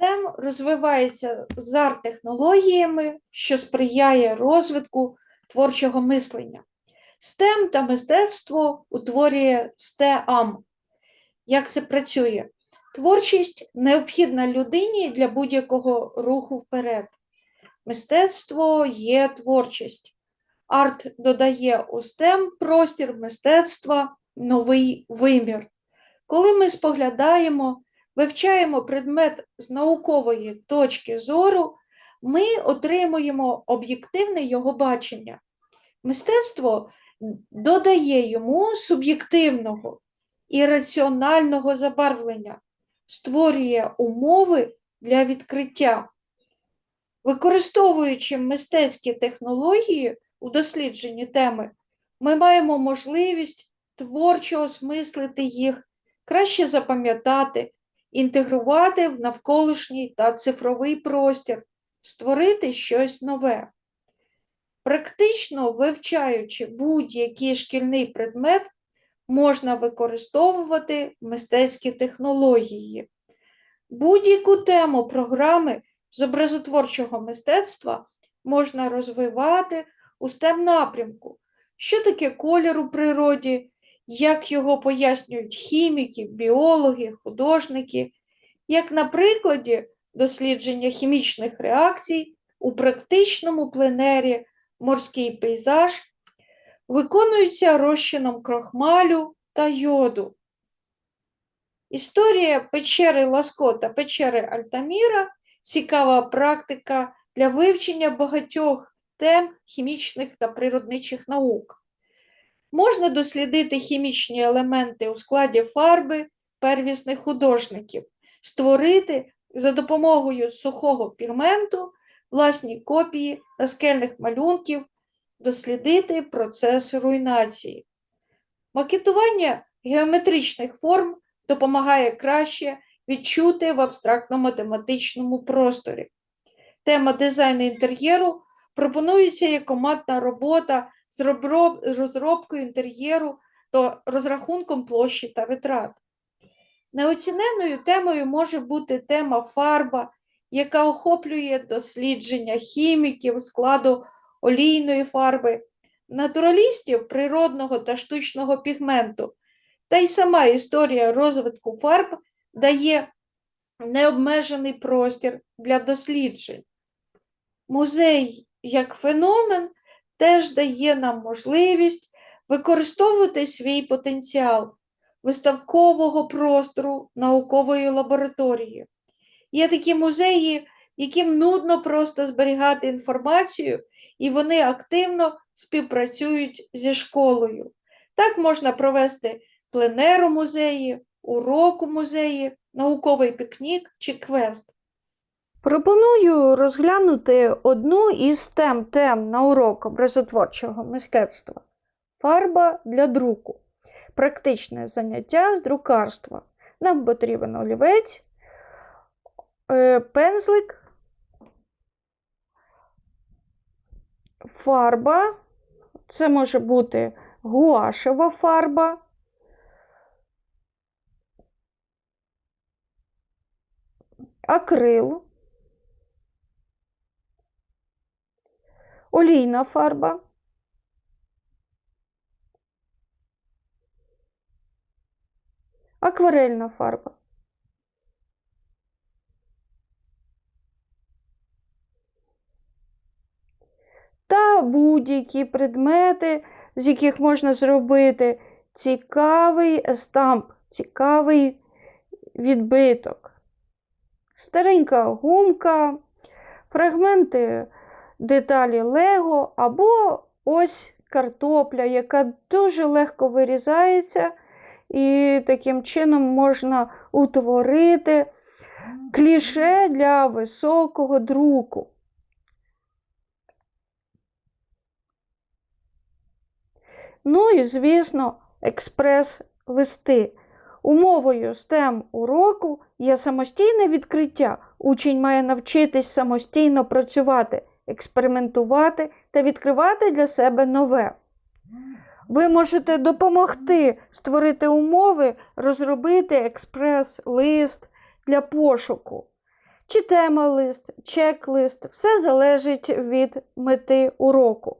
STEM розвивається з арт-технологіями, що сприяє розвитку творчого мислення. STEM та мистецтво утворює STEAM. Як це працює? Творчість необхідна людині для будь-якого руху вперед. Мистецтво є творчість. Арт додає у STEM простір мистецтва, новий вимір. Коли ми споглядаємо, вивчаємо предмет з наукової точки зору, ми отримуємо об'єктивне його бачення. Мистецтво додає йому суб'єктивного і раціонального забарвлення, створює умови для відкриття. Використовуючи мистецькі технології у дослідженні теми, ми маємо можливість творчо осмислити їх, краще запам'ятати, інтегрувати в навколишній та цифровий простір, створити щось нове. Практично вивчаючи будь-який шкільний предмет, можна використовувати мистецькі технології. Будь-яку тему програми з образотворчого мистецтва можна розвивати у STEM напрямку. Що таке колір у природі, як його пояснюють хіміки, біологи, художники, як на прикладі дослідження хімічних реакцій у практичному пленері морський пейзаж виконуються розчином крохмалю та йоду. Історія печери Ласко та печери Альтаміра цікава практика для вивчення багатьох тем хімічних та природничих наук. Можна дослідити хімічні елементи у складі фарби первісних художників, створити за допомогою сухого пігменту власні копії наскельних малюнків, дослідити процес руйнації. Макетування геометричних форм допомагає краще відчути в абстрактно-математичному просторі. Тема дизайну інтер'єру пропонується як командна робота з розробкою інтер'єру та розрахунком площі та витрат. Неоціненою темою може бути тема фарба, яка охоплює дослідження хіміків, складу олійної фарби, натуралістів природного та штучного пігменту. Та й сама історія розвитку фарб дає необмежений простір для досліджень. Музей як феномен теж дає нам можливість використовувати свій потенціал виставкового простору наукової лабораторії. Є такі музеї, яким нудно просто зберігати інформацію, і вони активно співпрацюють зі школою. Так можна провести пленер у музеї, урок у музеї, науковий пікнік чи квест. Пропоную розглянути одну із тем тем на урок образотворчого мистецтва фарба для друку. Практичне заняття з друкарства. Нам потрібен олівець, е, пензлик, фарба. Це може бути гуашева фарба. Акрил, олійна фарба, акварельна фарба. Та будь-які предмети, з яких можна зробити цікавий естамп, цікавий відбиток. Старенька гумка, фрагменти деталі Лего або ось картопля, яка дуже легко вирізається, і таким чином можна утворити кліше для високого друку. Ну і, звісно, експрес-листи. Умовою STEM уроку є самостійне відкриття. Учень має навчитись самостійно працювати, експериментувати та відкривати для себе нове. Ви можете допомогти створити умови, розробити експрес-лист для пошуку. чи тема-лист, чек-лист. Все залежить від мети уроку.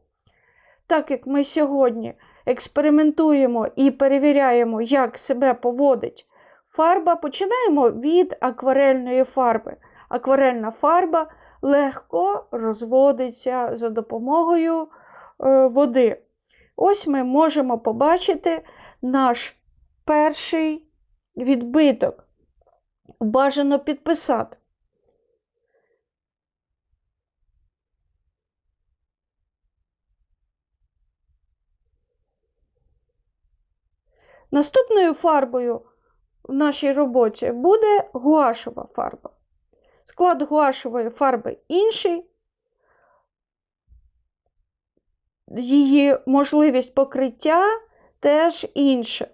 Так як ми сьогодні експериментуємо і перевіряємо, як себе поводить фарба, починаємо від акварельної фарби. Акварельна фарба легко розводиться за допомогою е, води. Ось ми можемо побачити наш перший відбиток. Бажано підписати. Наступною фарбою в нашій роботі буде гуашева фарба. Склад гуашевої фарби інший. Її можливість покриття теж інша.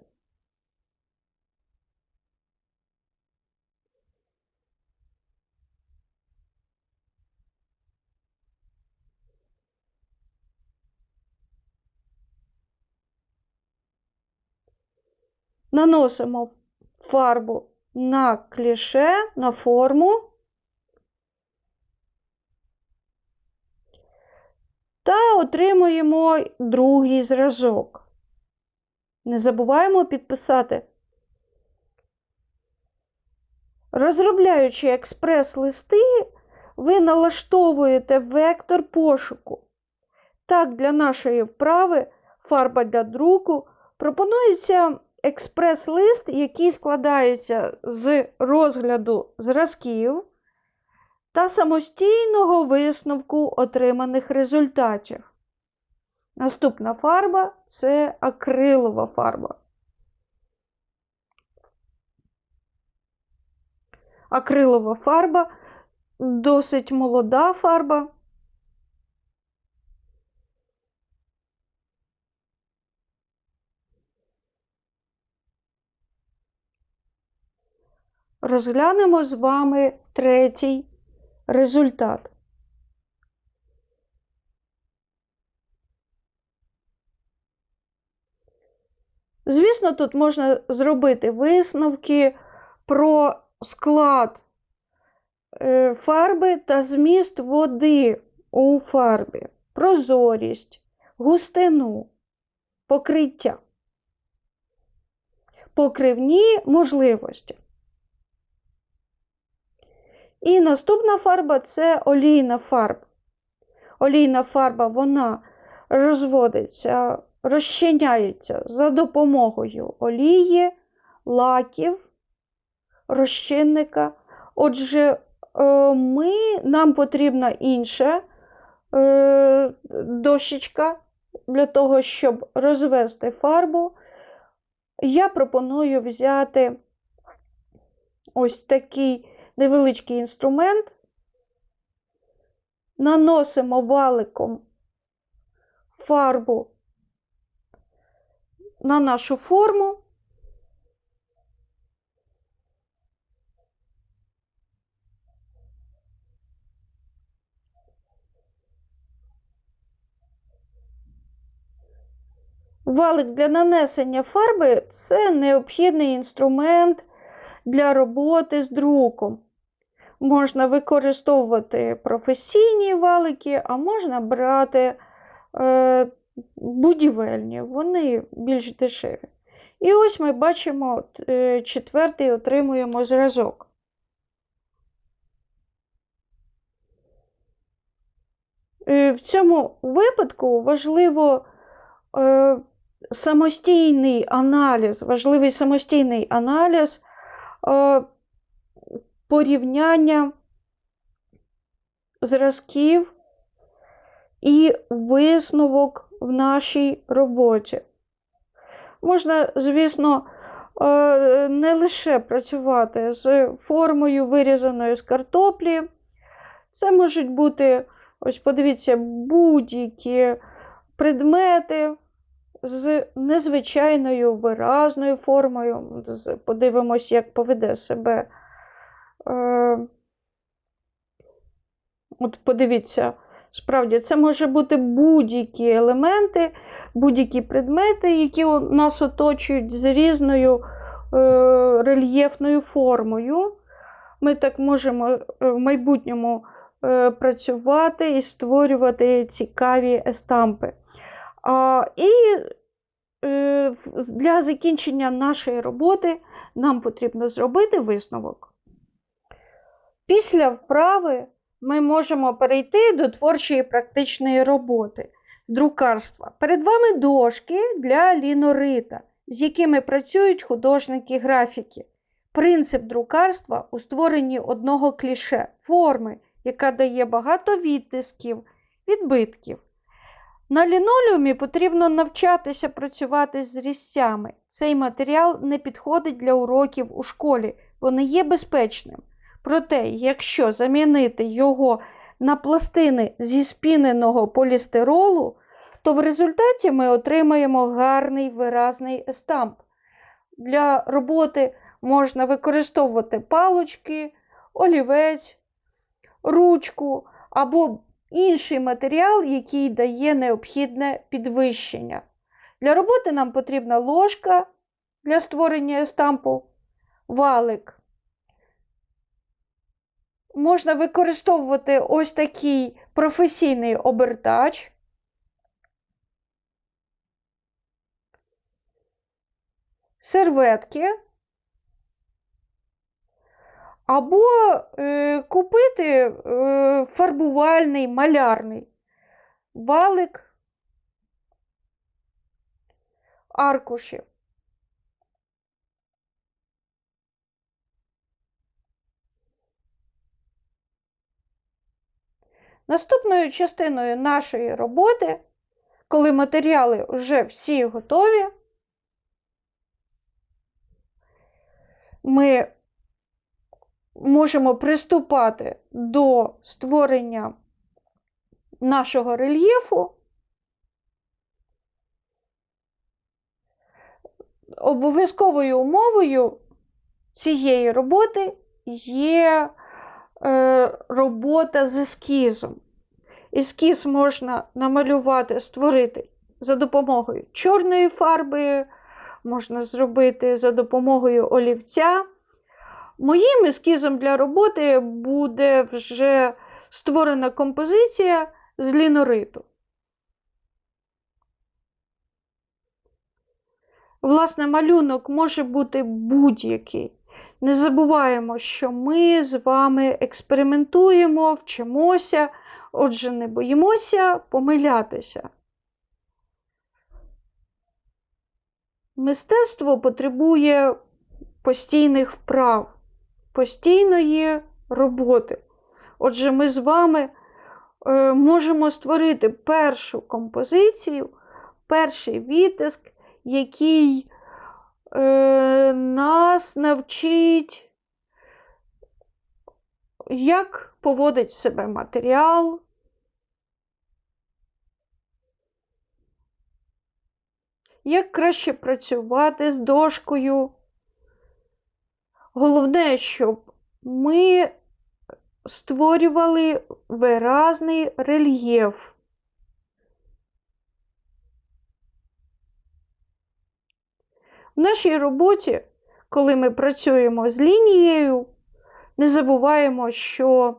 Наносимо фарбу на кліше, на форму. Та отримуємо другий зразок. Не забуваємо підписати. Розробляючи експрес-листи, ви налаштовуєте вектор пошуку. Так, для нашої вправи фарба для друку пропонується експрес-лист, який складається з розгляду зразків та самостійного висновку отриманих результатів. Наступна фарба це акрилова фарба. Акрилова фарба досить молода фарба. Розглянемо з вами третій результат. Звісно, тут можна зробити висновки про склад е, фарби та зміст води у фарбі, прозорість, густину, покриття, покривні можливості. І наступна фарба це олійна фарба. Олійна фарба вона розводиться, розчиняється за допомогою олії, лаків, розчинника. Отже, ми, нам потрібна інша е, дощечка для того, щоб розвести фарбу. Я пропоную взяти ось такий невеличкий інструмент, наносимо валиком фарбу на нашу форму. Валик для нанесення фарби це необхідний інструмент для роботи з друком. Можна використовувати професійні валики, а можна брати е, будівельні, вони більш дешеві. І ось ми бачимо е, четвертий отримуємо зразок. Е, в цьому випадку важливо е, самостійний аналіз, важливий самостійний аналіз порівняння зразків і висновок в нашій роботі. Можна, звісно, е, не лише працювати з формою, вирізаною з картоплі. Це можуть бути, ось подивіться, будь-які предмети з незвичайною виразною формою. Подивимось, як поведе себе. Е, От подивіться, справді, це може бути будь-які елементи, будь-які предмети, які нас оточують з різною е, рельєфною формою. Ми так можемо е, в майбутньому е, працювати і створювати цікаві естампи. І е, для закінчення нашої роботи нам потрібно зробити висновок. Після вправи ми можемо перейти до творчої практичної роботи з друкарства. Перед вами дошки для лінорита, з якими працюють художники-графіки. Принцип друкарства у створенні одного кліше форми, яка дає багато відтисків, відбитків. На лінолеумі потрібно навчатися працювати з різцями. Цей матеріал не підходить для уроків у школі, бо не є безпечним. Проте, якщо замінити його на пластини зі спіненого полістиролу, то в результаті ми отримаємо гарний виразний естамп. Для роботи можна використовувати палочки, олівець, ручку або інший матеріал, який дає необхідне підвищення. Для роботи нам потрібна ложка для створення естампу, валик. Можна використовувати ось такий професійний обертач. Серветки. Або е, купити е, фарбувальний малярний валик аркушів. Наступною частиною нашої роботи, коли матеріали вже всі готові, ми можемо приступати до створення нашого рельєфу. Обов'язковою умовою цієї роботи є е, робота з ескізом. Ескіз можна намалювати, створити за допомогою чорної фарби, можна зробити за допомогою олівця. Моїм ескізом для роботи буде вже створена композиція з лінориту. Власне, малюнок може бути будь-який. Не забуваємо, що ми з вами експериментуємо, вчимося, отже, не боїмося помилятися. Мистецтво потребує постійних вправ, постійної роботи. Отже, ми з вами е, можемо створити першу композицію, перший відтиск, який е, нас навчить, як поводить себе матеріал. Як краще працювати з дошкою. Головне, щоб ми створювали виразний рельєф. В нашій роботі, коли ми працюємо з лінією, не забуваємо, що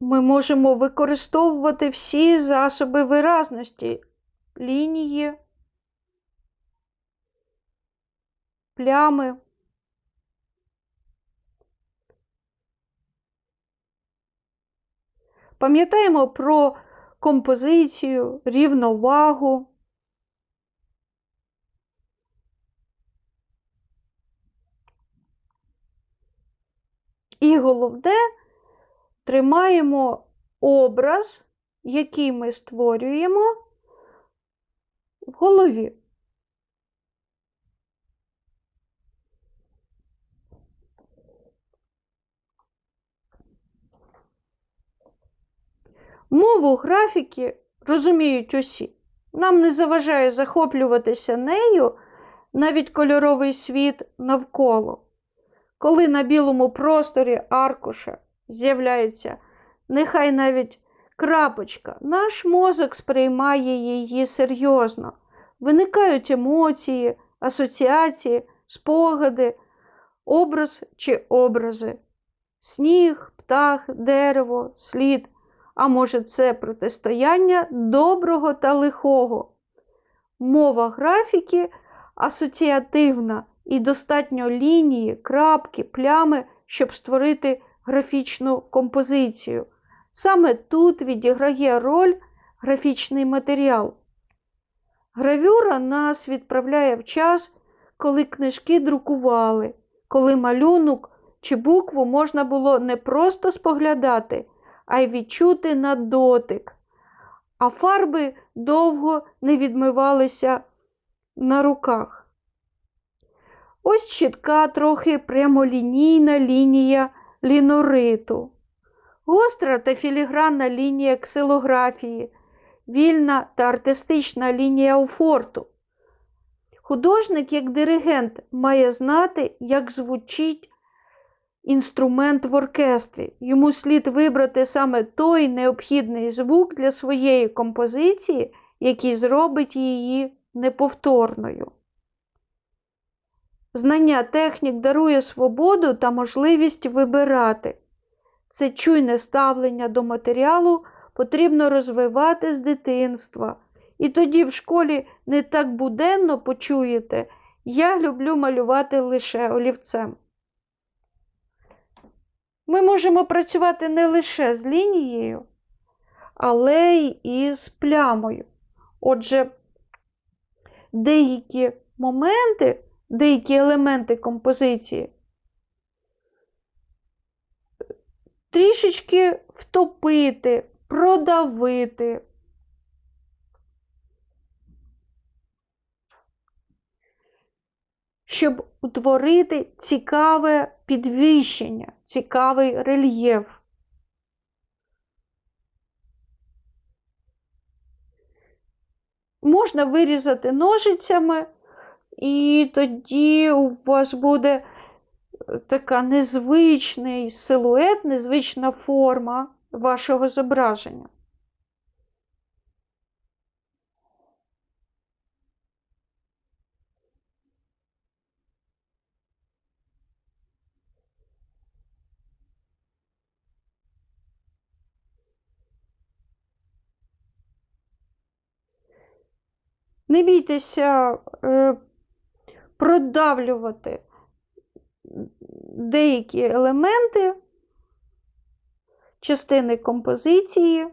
ми можемо використовувати всі засоби виразності лінії, плями. Пам'ятаємо про композицію, рівновагу. І головне, тримаємо образ, який ми створюємо в голові. Мову графіки розуміють усі. Нам не заважає захоплюватися нею навіть кольоровий світ навколо. Коли на білому просторі аркуша з'являється нехай навіть крапочка, наш мозок сприймає її серйозно. Виникають емоції, асоціації, спогади. образ чи образи, сніг, птах, дерево, слід. А може, це протистояння доброго та лихого. Мова графіки асоціативна і достатньо лінії, крапки, плями, щоб створити графічну композицію. Саме тут відіграє роль графічний матеріал. Гравюра нас відправляє в час, коли книжки друкували, коли малюнок чи букву можна було не просто споглядати, а й відчути на дотик, а фарби довго не відмивалися на руках. Ось чітка, трохи прямолінійна лінія лінориту, гостра та філігранна лінія ксилографії, вільна та артистична лінія офорту. Художник, як диригент, має знати, як звучить інструмент в оркестрі. Йому слід вибрати саме той необхідний звук для своєї композиції, який зробить її неповторною. Знання технік дарує свободу та можливість вибирати. Це чуйне ставлення до матеріалу потрібно розвивати з дитинства. І тоді в школі не так буденно почуєте, я люблю малювати лише олівцем. Ми можемо працювати не лише з лінією, але й із плямою. Отже, деякі моменти, деякі елементи композиції трішечки втопити, продавити. Щоб утворити цікаве підвищення, цікавий рельєф. Можна вирізати ножицями, і тоді у вас буде така незвичний силует, незвична форма вашого зображення. Не бійтеся е, продавлювати деякі елементи, частини композиції.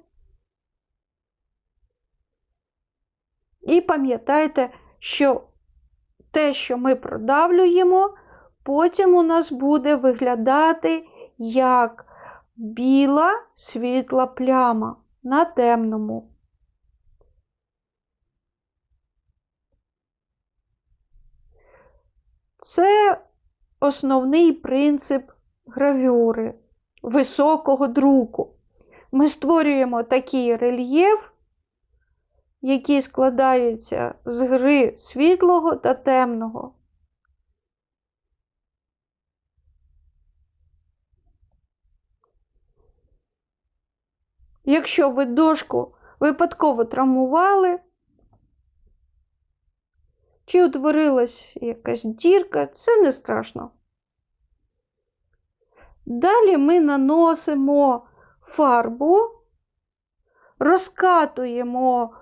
І пам'ятайте, що те, що ми продавлюємо, потім у нас буде виглядати як біла світла пляма на темному. Це основний принцип гравюри, високого друку. Ми створюємо такий рельєф, який складається з гри світлого та темного. Якщо ви дошку випадково травмували, чи утворилась якась дірка, це не страшно. Далі ми наносимо фарбу, розкатуємо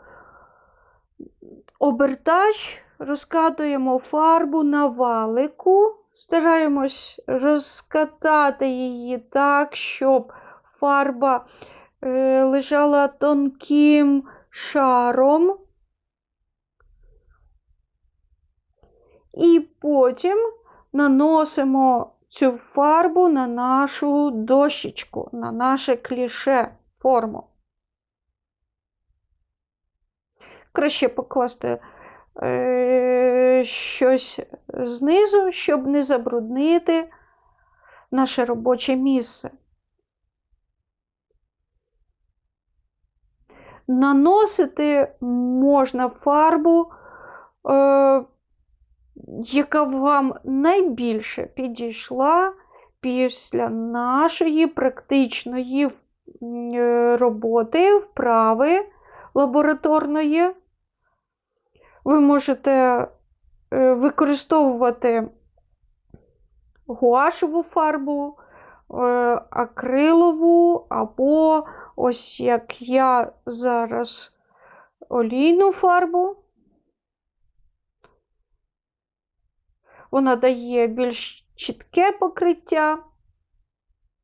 обертач, розкатуємо фарбу на валику, стараємось розкатати її так, щоб фарба е, лежала тонким шаром. І потім наносимо цю фарбу на нашу дощечку, на наше кліше форму. Краще покласти е, щось знизу, щоб не забруднити наше робоче місце. Наносити можна фарбу. Е, яка вам найбільше підійшла після нашої практичної е, роботи, вправи лабораторної. Ви можете е, використовувати гуашеву фарбу, е, акрилову, або ось як я зараз олійну фарбу. Вона дає більш чітке покриття,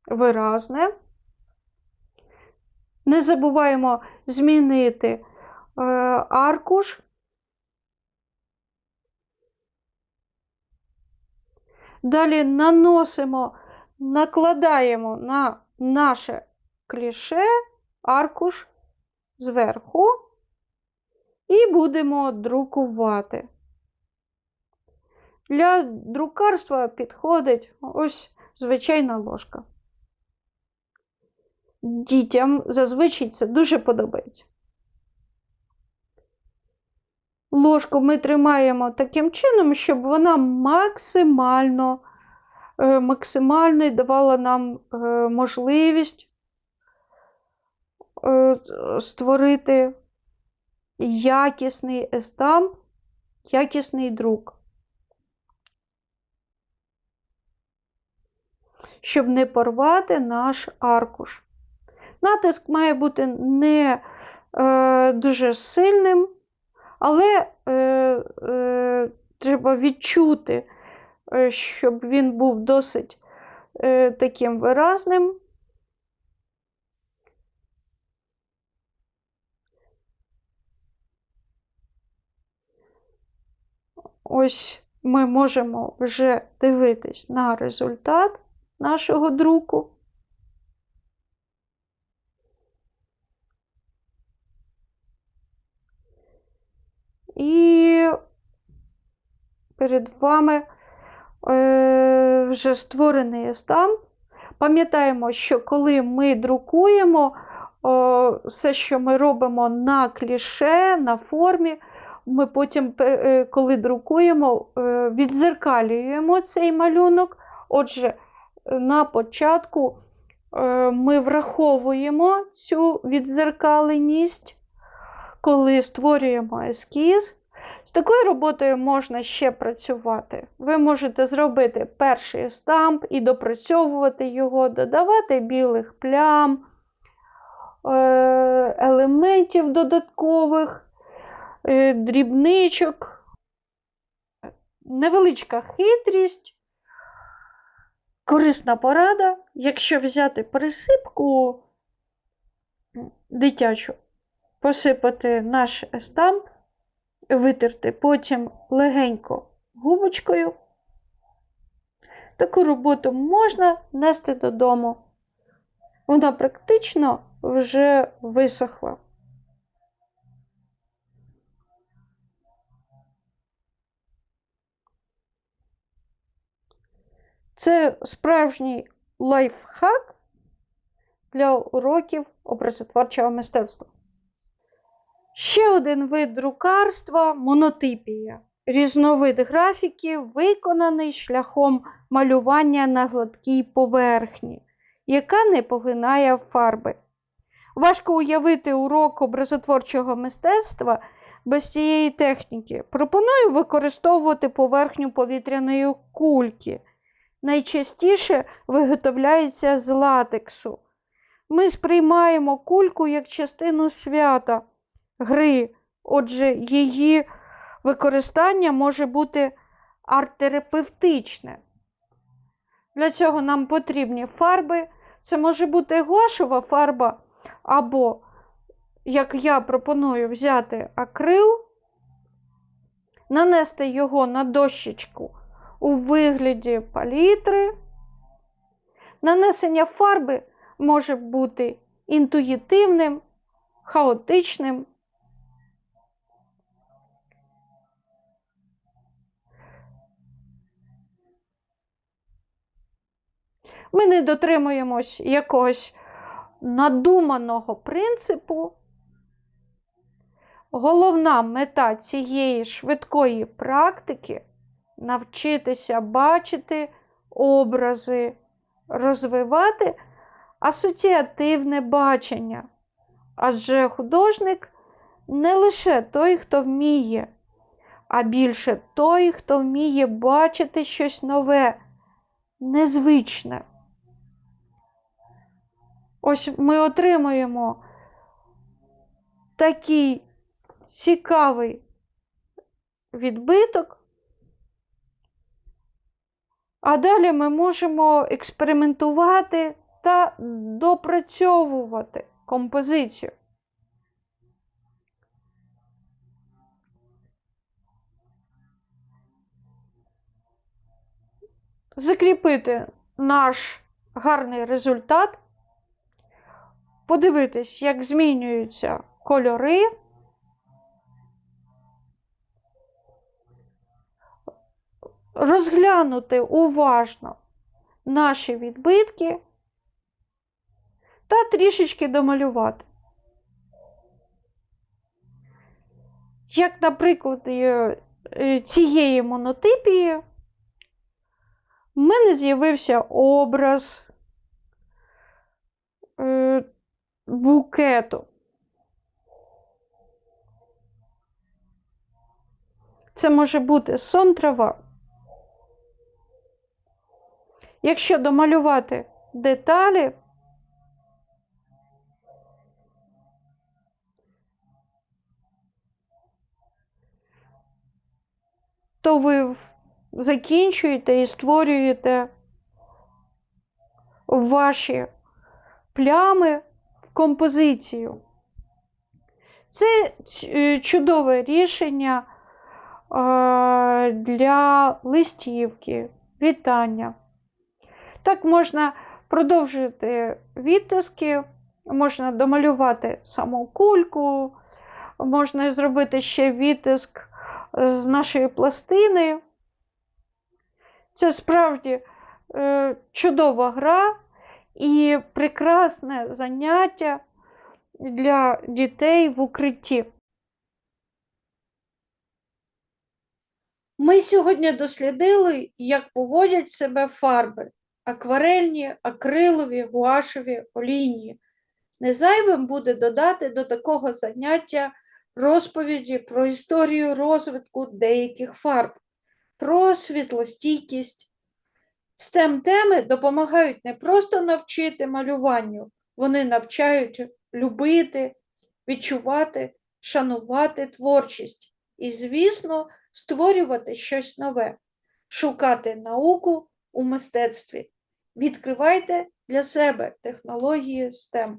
виразне. Не забуваємо змінити е, аркуш. Далі наносимо, накладаємо на наше кліше аркуш зверху і будемо друкувати. Для друкарства підходить ось звичайна ложка. Дітям зазвичай це дуже подобається. Ложку ми тримаємо таким чином, щоб вона максимально, е, максимально давала нам е, можливість е, створити якісний естамп, якісний друк. Щоб не порвати наш аркуш. Натиск має бути не е, дуже сильним, але е, е, треба відчути, е, щоб він був досить е, таким виразним. Ось ми можемо вже дивитись на результат нашого друку. І перед вами е, вже створений естамп. Пам'ятаємо, що коли ми друкуємо, все, що ми робимо на кліше, на формі, ми потім, е, коли друкуємо, е, відзеркалюємо цей малюнок. Отже, на початку е, ми враховуємо цю відзеркаленість коли створюємо ескіз. З такою роботою можна ще працювати. Ви можете зробити перший стамп і допрацьовувати його, додавати білих плям, е, елементів додаткових, е, дрібничок, невеличка хитрість, корисна порада, якщо взяти присипку дитячу посипати наш естамп, витерти потім легенько губочкою. Таку роботу можна нести додому. Вона практично вже висохла. Це справжній лайфхак для уроків образотворчого мистецтва. Ще один вид друкарства монотипія. Різновид графіки, виконаний шляхом малювання на гладкій поверхні, яка не поглинає фарби. Важко уявити урок образотворчого мистецтва без цієї техніки. Пропоную використовувати поверхню повітряної кульки. Найчастіше виготовляється з латексу. Ми сприймаємо кульку як частину свята гри. Отже, її використання може бути арт-терапевтичне. Для цього нам потрібні фарби. Це може бути гуашева фарба, або, як я пропоную, взяти акрил, нанести його на дощечку у вигляді палітри. Нанесення фарби може бути інтуїтивним, хаотичним. Ми не дотримуємось якогось надуманого принципу. Головна мета цієї швидкої практики навчитися бачити образи, розвивати асоціативне бачення. Адже художник не лише той, хто вміє, а більше той, хто вміє бачити щось нове незвичне. Ось ми отримуємо такий цікавий відбиток, а далі ми можемо експериментувати та допрацьовувати композицію. Закріпити наш гарний результат, подивитись, як змінюються кольори. Розглянути уважно наші відбитки та трішечки домалювати. Як, наприклад, е, цієї монотипії, в мене з'явився образ е, букету. Це може бути сон трава. Якщо домалювати деталі, то ви закінчуєте і створюєте ваші плями в композицію. Це е, чудове рішення е, для листівки, вітання. Так можна продовжити відтиски, можна домалювати саму кульку, можна зробити ще відтиск е, з нашої пластини. Це справді е, чудова гра і прекрасне заняття для дітей в укритті. Ми сьогодні дослідили, як поводять себе фарби акварельні, акрилові, гуашеві, олійні. Незайвим буде додати до такого заняття розповіді про історію розвитку деяких фарб, про світлостійкість. stem теми допомагають не просто навчити малюванню, вони навчають любити, відчувати, шанувати творчість і, звісно, створювати щось нове, шукати науку у мистецтві. Відкривайте для себе технології STEM.